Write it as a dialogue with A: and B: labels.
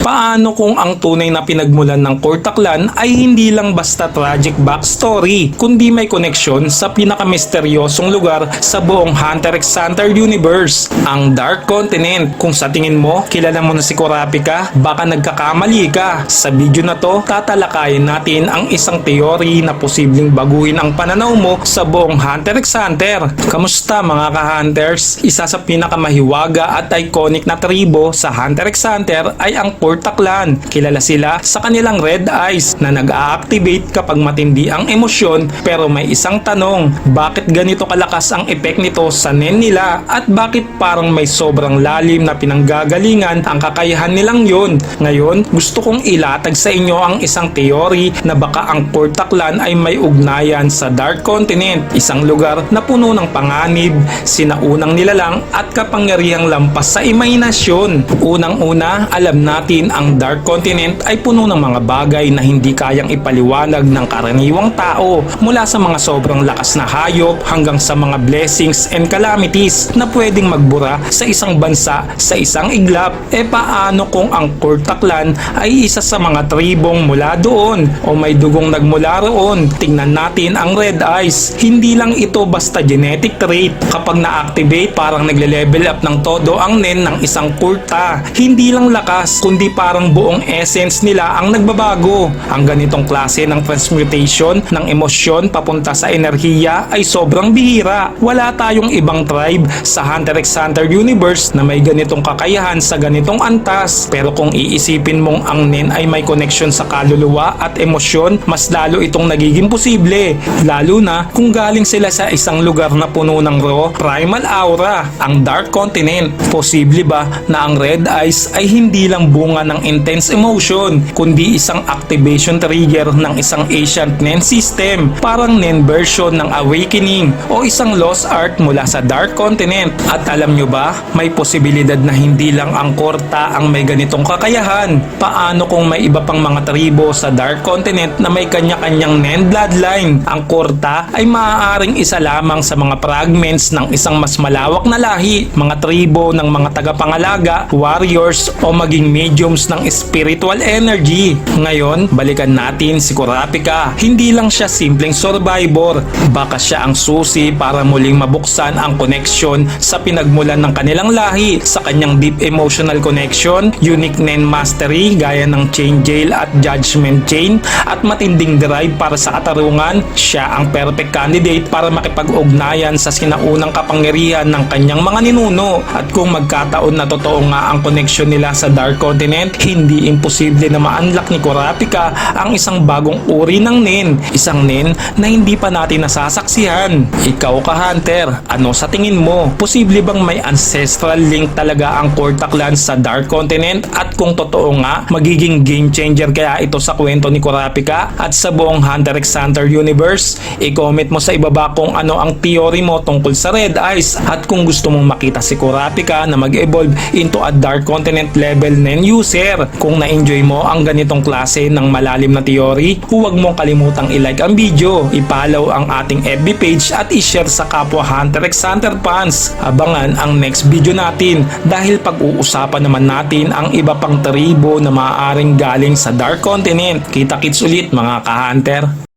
A: Paano kung ang tunay na pinagmulan ng Kortaklan ay hindi lang basta tragic backstory, kundi may koneksyon sa pinakamisteryosong lugar sa buong Hunter x Hunter universe, ang Dark Continent. Kung sa tingin mo, kilala mo na si Kurapika, baka nagkakamali ka. Sa video na to, tatalakayin natin ang isang teori na posibleng baguhin ang pananaw mo sa buong Hunter x Hunter. Kamusta mga ka-hunters? Isa sa pinakamahiwaga at iconic na tribo sa Hunter x Hunter ay ang Portaklan. Kilala sila sa kanilang red eyes na nag-a-activate kapag matindi ang emosyon pero may isang tanong, bakit ganito kalakas ang effect nito sa nen nila at bakit parang may sobrang lalim na pinanggagalingan ang kakayahan nilang yon? Ngayon, gusto kong ilatag sa inyo ang isang teori na baka ang Portaklan ay may ugnayan sa Dark Continent, isang lugar na puno ng panganib, sinaunang nilalang at kapangyarihang lampas sa imahinasyon. Unang-una, alam natin ang Dark Continent ay puno ng mga bagay na hindi kayang ipaliwanag ng karaniwang tao mula sa mga sobrang lakas na hayop hanggang sa mga blessings and calamities na pwedeng magbura sa isang bansa sa isang iglap. E paano kung ang Kurtaklan ay isa sa mga tribong mula doon o may dugong nagmula roon? Tingnan natin ang red eyes. Hindi lang ito basta genetic trait. Kapag na-activate, parang nagle-level up ng todo ang nen ng isang kurta. Hindi lang lakas, kundi parang buong essence nila ang nagbabago. Ang ganitong klase ng transmutation ng emosyon papunta sa enerhiya ay sobrang bihira. Wala tayong ibang tribe sa Hunter x Hunter universe na may ganitong kakayahan sa ganitong antas. Pero kung iisipin mong ang nen ay may connection sa kaluluwa at emosyon, mas lalo itong nagiging posible. Lalo na kung galing sila sa isang lugar na puno ng raw primal aura, ang Dark Continent. Posible ba na ang Red Eyes ay hindi lang bunga ng intense emotion, kundi isang activation trigger ng isang ancient Nen system, parang Nen version ng Awakening o isang lost art mula sa Dark Continent. At alam nyo ba, may posibilidad na hindi lang ang Korta ang may ganitong kakayahan. Paano kung may iba pang mga tribo sa Dark Continent na may kanya-kanyang Nen bloodline? Ang Korta ay maaaring isa lamang sa mga fragments ng isang mas malawak na lahi, mga tribo ng mga tagapangalaga, warriors o maging mediums ng spiritual energy. Ngayon, balikan natin si Kurapika. Hindi lang siya simpleng survivor, baka siya ang susi para muling mabuksan ang connection sa pinagmulan ng kanilang lahi sa kanyang deep emotional connection, unique nen mastery gaya ng chain jail at judgment chain at matinding drive para sa katarungan, siya ang perfect candidate para makipag-ugnayan sa sinaunang kapangyarihan ng kanyang mga ninuno. At kung magkataon na totoo nga ang connection nila sa Dark Continent, hindi imposible na ma-unlock ni Kurapika ang isang bagong uri ng Nen. Isang Nen na hindi pa natin nasasaksihan. Ikaw ka Hunter, ano sa tingin mo? Posible bang may ancestral link talaga ang Kortaklan sa Dark Continent? At kung totoo nga, magiging game changer kaya ito sa kwento ni Kurapika at sa buong Hunter x Hunter universe? I-comment mo sa ibaba kung ano ang theory mo tungkol sa Red Eyes at kung gusto mong makita si Kurapika na mag-evolve into a Dark Continent level nen user. Kung na-enjoy mo ang ganitong klase ng malalim na theory, huwag mong kalimutang i-like ang video, i-follow ang ating FB page at i-share sa kapwa Hunter x Hunter fans. Abangan ang next video natin dahil pag-uusapan naman natin ang iba pang tribo na maaaring galing sa Dark Continent. Kita-kits ulit mga ka-hunter.